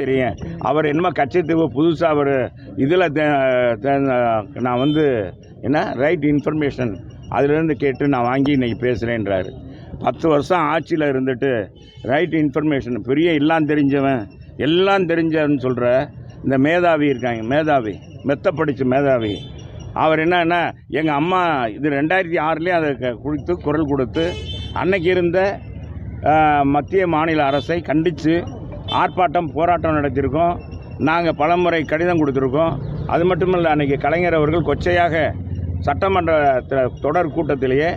தெரியும். அவர் என்னமோ கட்சித்துக்கு புதுசாக அவர் இதில் நான் வந்து என்ன ரைட் இன்ஃபர்மேஷன் அதுலேருந்து கேட்டு நான் வாங்கி இன்றைக்கி பேசுகிறேன்றாரு பத்து வருஷம் ஆட்சியில் இருந்துட்டு ரைட் இன்ஃபர்மேஷன் பெரிய எல்லாம் தெரிஞ்சவன் எல்லாம் தெரிஞ்சவன்னு சொல்கிற இந்த மேதாவி இருக்காங்க மேதாவி மெத்த படித்த மேதாவி. அவர் என்னன்னா எங்கள் அம்மா இது ரெண்டாயிரத்தி ஆறுலேயும் அதை க- குரல் கொடுத்து அன்னைக்கு இருந்த மத்திய மாநில அரசை கண்டித்து ஆர்ப்பாட்டம் போராட்டம் நடத்தியிருக்கோம். நாங்கள் பலமுறை கடிதம் கொடுத்துருக்கோம். அது மட்டும் இல்லை அன்றைக்கி கலைஞர் அவர்கள் கொச்சையாக சட்டமன்ற தொடர் கூட்டத்திலேயே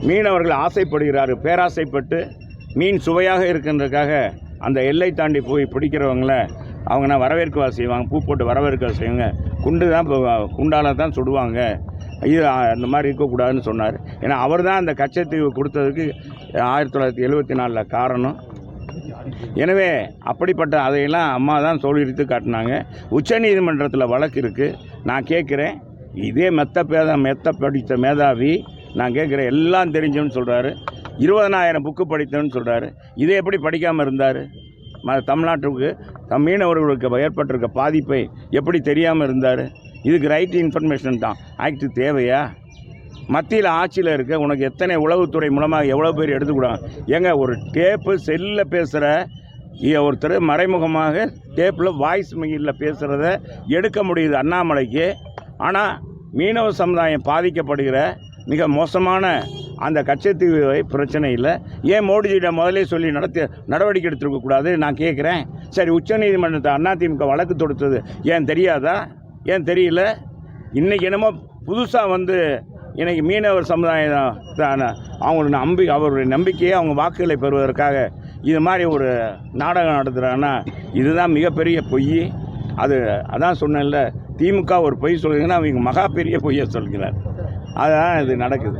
மீனவர்கள் ஆசைப்படுகிறார் பேராசைப்பட்டு மீன் சுவையாக இருக்கின்றதுக்காக அந்த எல்லை தாண்டி போய் பிடிக்கிறவங்கள அவங்க நான் வரவேற்கவா செய்வாங்க பூ போட்டு வரவேற்க செய்வாங்க. குண்டு தான் இப்போ- குண்டால தான் சுடுவாங்க. இது அந்த மாதிரி இருக்கக்கூடாதுன்னு சொன்னார். ஏன்னா அவர் தான் அந்த கச்சத்தீவு கொடுத்ததுக்கு ஆயிரத்தி தொள்ளாயிரத்தி எழுபத்தி நாலில் காரணம். எனவே அப்படிப்பட்ட அதையெல்லாம் அம்மா தான் சொல்லிடுத்து காட்டினாங்க. உச்சநீதிமன்றத்தில் வழக்கு இருக்குது நான் கேட்குறேன். இதே மெத்த பேத மெத்த படித்த மேதாவி நான் கேட்குறேன் எல்லாம் தெரிஞ்சவன்னு சொல்கிறாரு இருபதனாயிரம் புக்கு படித்தேன்னு சொல்கிறாரு இதை எப்படி படிக்காமல் இருந்தார்? ம தமிழ்நாட்டுக்கு தம் மீனவர்களுக்கு ஏற்பட்டிருக்க பாதிப்பை எப்படி தெரியாமல் இருந்தார்? இதுக்கு ரைட் இன்ஃபர்மேஷன் தான். ஆக்ட் தேவையா? மத்தியில் ஆட்சியில் இருக்க உனக்கு எத்தனை உளவுத்துறை மூலமாக எவ்வளோ பேர் எடுத்துக்கூடாது ஏங்க ஒரு டேப்பு செல்லில் பேசுகிற ஒருத்தர் மறைமுகமாக டேப்பில் வாய்ஸ் மெயிலில் பேசுகிறத எடுக்க முடியுது அண்ணாமலைக்கு. ஆனால் மீனவ சமுதாயம் பாதிக்கப்படுகிற மிக மோசமான அந்த கச்சத்தீவு பிரச்சனை இல்லை. ஏன் மோடிஜியிடம் முதலே சொல்லி நடத்தி நடவடிக்கை எடுத்துருக்கக்கூடாது நான் கேட்குறேன் சரி உச்சநீதிமன்றத்தை அதிமுக வழக்கு தொடுத்தது ஏன் தெரியாதா? ஏன் தெரியல? இன்றைக்கி என்னமோ புதுசாக வந்து இன்னைக்கு மீனவர் சமுதாயம் தான்? அவங்களோட நம்பி அவருடைய நம்பிக்கையை அவங்க வாக்குகளை பெறுவதற்காக இது மாதிரி ஒரு நாடகம் நடத்துகிறாங்கன்னா இதுதான் மிகப்பெரிய பொய். அது அதான் சொன்னேன்ல திமுக ஒரு பொய் சொல்லுங்கன்னா அவங்க மகா பெரிய பொய்யை சொல்கிறார். அதான் இது நடக்குது.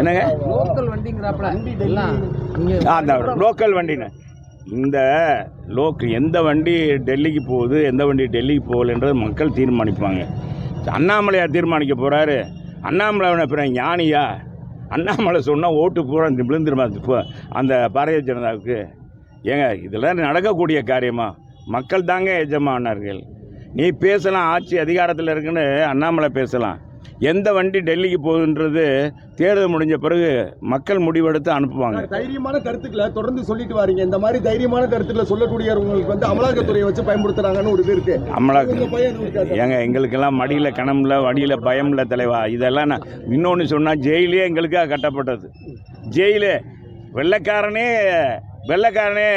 என்னங்க? லோக்கல் அந்த லோக்கல் வண்டின்னு. இந்த லோக் எந்த வண்டி டெல்லிக்கு போகுது எந்த வண்டி டெல்லிக்கு போகலன்றது மக்கள் தீர்மானிப்பாங்க. அண்ணாமலையார் தீர்மானிக்க போகிறாரு அண்ணாமலை அப்புறம் ஞானியா? அண்ணாமலை சொன்னால் ஓட்டு பூரா இந்த விழுந்துருமா இப்போ அந்த பாரதிய ஜனதாவுக்கு? ஏங்க இதெல்லாம் நடக்கக்கூடிய காரியமா? மக்கள் தாங்க எஜமானார்கள். நீ பேசலாம் ஆட்சி அதிகாரத்தில் இருக்குன்னு அண்ணாமலை பேசலாம். எந்த வண்டி டெல்லிக்கு போகுதுன்றது தேர்தல் முடிஞ்ச பிறகு மக்கள் முடிவெடுத்து அனுப்புவாங்க. தைரியமான கருத்துக்களை தொடர்ந்து சொல்லிட்டு வாரீங்க. இந்த மாதிரி தைரியமான கருத்துக்களை சொல்லக்கூடியவங்களுக்கு வந்து அமலாக்கத்துறையை வச்சு பயன்படுத்துறாங்கன்னு ஒரு இது இருக்கு. அமலாக்க உங்க பையன் இருக்காரு? ஏங்க எங்களுக்கெல்லாம் மடியில் கணம்ல வடியில் பயம்ல தலைவா இதெல்லாம் நான் இன்னொன்று சொன்னால் ஜெயிலே எங்களுக்காக கட்டப்பட்டது. ஜெயிலு வெள்ளைக்காரனே வெள்ளைக்காரனே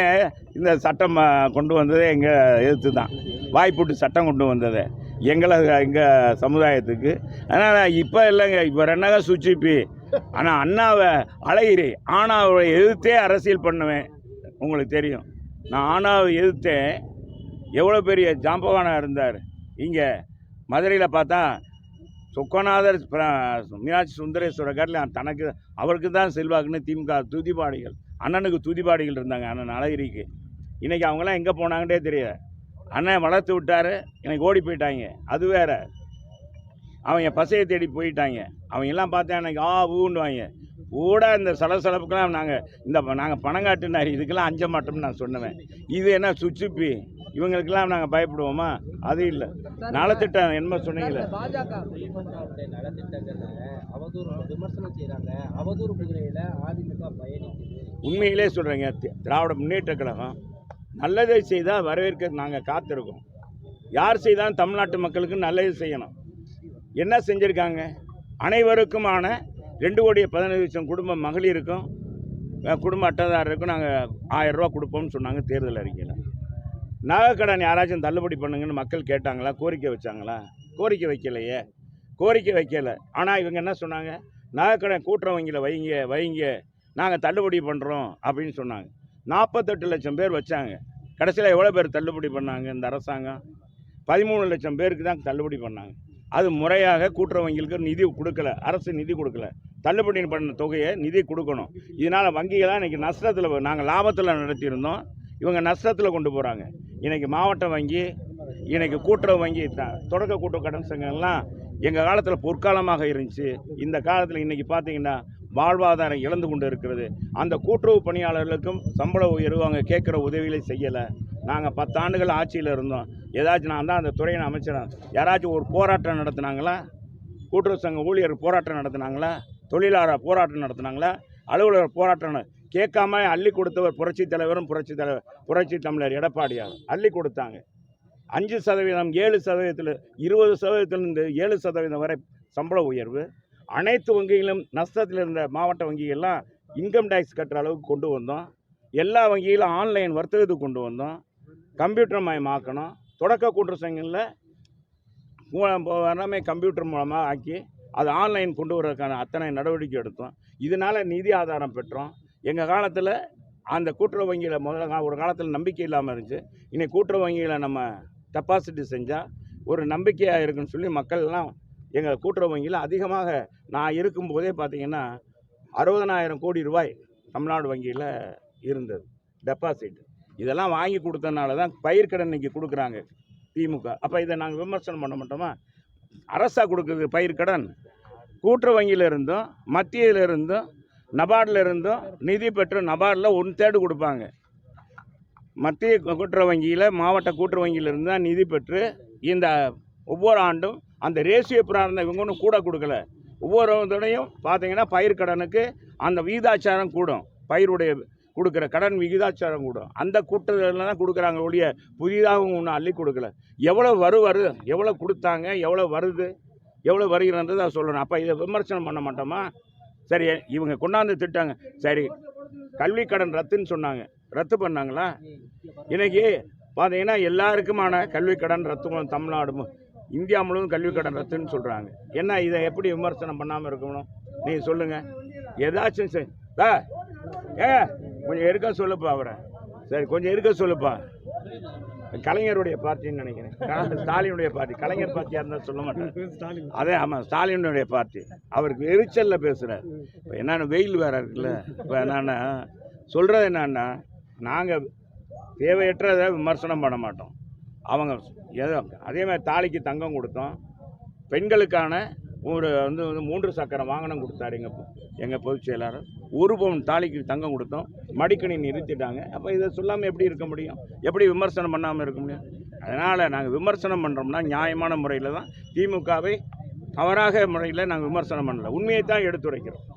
இந்த சட்டம் கொண்டு வந்ததே எங்கள் எதிர்த்து தான். வாய்ப்புட்டு சட்டம் கொண்டு வந்தது. எங்களை எங்கள் சமுதாயத்துக்கு. ஆனால் இப்போ இல்லைங்க இப்போ ரெண்டாக சுச்சிப்பி ஆனால் அண்ணாவை அழகிரி ஆனாவை எதிர்த்தே அரசியல் பண்ணுவேன். உங்களுக்கு தெரியும். நான் ஆனாவை எதிர்த்தேன் எவ்வளோ பெரிய ஜாம்பவானாக இருந்தார். இங்கே மதுரையில் பார்த்தா சொக்கநாதர் மீனாட்சி சுந்தரேஸ்வரர் காட்டில் தனக்கு அவருக்கு தான் செல்வாக்குன்னு திமுக துதிபாடிகள் அண்ணனுக்கு துதிபாடிகள் இருந்தாங்க அண்ணன் அழகிரிக்கு. இன்றைக்கி அவங்களாம் எங்கே போனாங்கன்னே தெரியாது அண்ணன் வளர்த்து விட்டாரு எனக்கு ஓடி போயிட்டாங்க. அது வேற. அவங்க பசையை தேடி போயிட்டாங்க. அவங்க எல்லாம் பார்த்தா எனக்கு ஆ ஊண்டுவாங்க கூட இந்த சலசலப்புக்கெல்லாம் நாங்கள் இந்த நாங்கள் பணங்காட்டுனாரி இதுக்கெல்லாம் அஞ்ச மாட்டோம்னு நான் சொன்னேன் இது என்ன சுச்சுப்பி? இவங்களுக்கெல்லாம் நாங்கள் பயப்படுவோமா? அது இல்லை. நலத்திட்டம் என்ன சொன்னீங்களே. பாஜக விமர்சனம் உண்மையிலே சொல்கிறேங்க திராவிட முன்னேற்ற கழகம் நல்லதை செய்தால் வரவேற்க நாங்கள் காத்திருக்கோம். யார் செய்தாலும் தமிழ்நாட்டு மக்களுக்கு நல்லது செய்யணும். என்ன செஞ்சுருக்காங்க? அனைவருக்குமான ரெண்டு கோடியே பதினஞ்சு லட்சம் குடும்ப மகளிருக்கும் குடும்ப அட்டைதாரருக்கும் நாங்கள் ஆயிரம் கொடுப்போம்னு சொன்னாங்க தேர்தல் அறிக்கையில். நகைக்கடன் யாராச்சும் தள்ளுபடி பண்ணுங்கன்னு மக்கள் கேட்டாங்களா? கோரிக்கை வச்சாங்களா? கோரிக்கை வைக்கலையே. கோரிக்கை வைக்கல. ஆனால் இவங்க என்ன சொன்னாங்க? நகைக்கடன் கூட்டுறவங்கில் வைங்க வைங்க. நாங்கள் தள்ளுபடி பண்ணுறோம் அப்படின்னு சொன்னாங்க. நாற்பத்தெட்டு லட்சம் பேர் வச்சாங்க. கடைசியில் எவ்வளோ பேர் தள்ளுபடி பண்ணாங்க இந்த அரசாங்கம்? பதிமூணு லட்சம் பேருக்கு தான் தள்ளுபடி பண்ணாங்க. அது முறையாக கூட்டுறவங்களுக்கு நிதி கொடுக்கல. அரசு நிதி கொடுக்கல. தள்ளுபடி பண்ண தொகையை நிதி கொடுக்கணும். இதனால் வங்கிகளாக இன்றைக்கி நஷ்டத்தில் நாங்கள் லாபத்தில் நடத்தியிருந்தோம். இவங்க நஷ்டத்தில் கொண்டு போகிறாங்க இன்றைக்கி மாவட்ட வங்கி இன்றைக்கி கூட்டுறவு வங்கி த- தொடக்க கூட்டுறவு கடன் சங்கம்லாம் எங்கள் காலத்தில் பொற்காலமாக இருந்துச்சு. இந்த காலத்தில் இன்றைக்கி பார்த்தீங்கன்னா வாழ்வாதாரம் இழந்து கொண்டு இருக்கிறது அந்த கூட்டுறவு பணியாளர்களுக்கும் சம்பள உயர்வு அவங்க கேட்குற உதவிகளை செய்யலை. நாங்கள் பத்தாண்டுகள் ஆட்சியில் இருந்தோம். ஏதாச்சும் நான் தான் அந்த துறையின் அமைச்சர்? யாராச்சும் ஒரு போராட்டம் நடத்துனாங்களா? கூட்டுறவு சங்க ஊழியர் போராட்டம் நடத்துனாங்களா? தொழிலாளர் போராட்டம் நடத்துனாங்களா? அலுவலர் போராட்டம் கேட்காம அள்ளி கொடுத்தவர் புரட்சி தலைவரும் புரட்சி தலைவர் புரட்சி தமிழர் எடப்பாடியார். அள்ளி கொடுத்தாங்க. அஞ்சு சதவீதம் ஏழு சதவீதத்தில் இருபது சதவீதத்திலிருந்து ஏழு சதவீதம் வரை சம்பள உயர்வு. அனைத்து வங்கிகளும் நஷ்டத்தில் இருந்த மாவட்ட வங்கிகள்லாம் இன்கம் டேக்ஸ் கட்டுற அளவுக்கு கொண்டு வந்தோம். எல்லா வங்கியிலும் ஆன்லைன் வர்த்தகத்துக்கு கொண்டு வந்தோம். கம்ப்யூட்டர் மயமாக்கணும். தொடக்க கூட்டுறவு சங்கங்களில் எல்லாமே கம்ப்யூட்டர் மூலமாக ஆக்கி அது ஆன்லைன் கொண்டு வர்றதுக்கான அத்தனை நடவடிக்கை எடுத்தோம். இதனால் நிதி ஆதாரம் பெற்றோம். எங்கள் காலத்தில் அந்த கூட்டுறவு வங்கியில் முதல்ல ஒரு காலத்தில் நம்பிக்கை இல்லாமல் இருந்துச்சு. இன்னைக்கு கூட்டுறவு வங்கியில் நம்ம டெபாசிட் செஞ்சால் ஒரு நம்பிக்கையாக இருக்குன்னு சொல்லி மக்கள் எல்லாம் எங்கள் கூட்டுறவு வங்கியில் அதிகமாக நான் இருக்கும்போதே பார்த்தீங்கன்னா அறுபதனாயிரம் கோடி ரூபாய் தமிழ்நாடு வங்கியில் இருந்தது டெபாசிட் இதெல்லாம் வாங்கி கொடுத்தனால தான் பயிர்க்கடன் இன்றைக்கி கொடுக்குறாங்க திமுக. அப்போ இதை நாங்கள் விமர்சனம் பண்ண மாட்டோமா? அரசாக கொடுக்குறது பயிர்க்கடன் கூட்டுறவு வங்கியில இருந்தும் மத்தியில் நபார்டில் இருந்தும் நிதி பெற்று நபார்டில் ஒன் தேர்டு கொடுப்பாங்க. மத்திய கூட்டுறவு வங்கியில் மாவட்ட கூட்டுறவு வங்கியிலிருந்து தான் நிதி பெற்று இந்த ஒவ்வொரு ஆண்டும் அந்த ரேஷியோ பிரார்த்தனை இவங்க ஒன்றும் கூட கொடுக்கல. ஒவ்வொரு தடையும் பார்த்தீங்கன்னா பயிர்க்கடனுக்கு அந்த விகிதாச்சாரம் கூடும். பயிருடைய கொடுக்குற கடன் விகிதாச்சாரம் கூடும். அந்த கூட்டத்தில் தான் கொடுக்குறாங்க ஒழிய புதிதாக ஒன்றும் அள்ளி கொடுக்கல. எவ்வளோ வரு வருது எவ்வளோ கொடுத்தாங்க? எவ்வளோ வருது? எவ்வளோ வருகிறன்றதை அதை சொல்லணும். அப்போ இதை விமர்சனம் பண்ண மாட்டோமா? சரி இவங்க கொண்டாந்து திட்டாங்க. சரி கல்வி கடன் ரத்துன்னு சொன்னாங்க. ரத்து பண்ணாங்களா? இன்றைக்கி பார்த்தீங்கன்னா எல்லாருக்குமான கல்வி கடன் ரத்து தமிழ்நாடு இந்தியா முழுவதும் கல்வி கடன் ரத்துன்னு சொல்கிறாங்க என்ன இதை எப்படி விமர்சனம் பண்ணாமல் இருக்கணும்? நீங்கள் சொல்லுங்கள் ஏதாச்சும் சரி தா. ஏ கொஞ்சம் இருக்க சொல்லுப்பா அவரை. சரி கொஞ்சம் இருக்க சொல்லுப்பா. கலைஞருடைய பார்ட்டின்னு நினைக்கிறேன். ஸ்டாலினுடைய பார்ட்டி. கலைஞர் பார்ட்டியாக இருந்தால் சொல்ல மாட்டேன் அதே ஆமாம் ஸ்டாலினுடைய பார்ட்டி. அவருக்கு எரிச்சலில் பேசுகிறார் இப்போ என்னென்ன வெயில் வேறு இருக்குல்ல. இப்போ என்னென்னா சொல்கிறது என்னன்னா நாங்கள் தேவையற்றதை விமர்சனம் பண்ண மாட்டோம். அவங்க ஏதோ அதே மாதிரி தாலிக்கு தங்கம் கொடுத்தோம். பெண்களுக்கான ஒரு வந்து வந்து மூன்று சக்கரம் வாகனம் கொடுத்தாரு எங்கள் எங்கள் பொதுச் செயலாளர். ஒரு பவுன் தாலிக்கு தங்கம் கொடுத்தோம். மடிக்கணி நிறுத்திட்டாங்க. அப்போ இதை சொல்லாமல் எப்படி இருக்க முடியும்? எப்படி விமர்சனம் பண்ணாமல் இருக்க முடியும்? அதனால் நாங்கள் விமர்சனம் பண்ணுறோம்னா நியாயமான முறையில் தான் திமுகவை தவறாக முறையில் நாங்கள் விமர்சனம் பண்ணல. உண்மையை தான் எடுத்துரைக்கிறோம்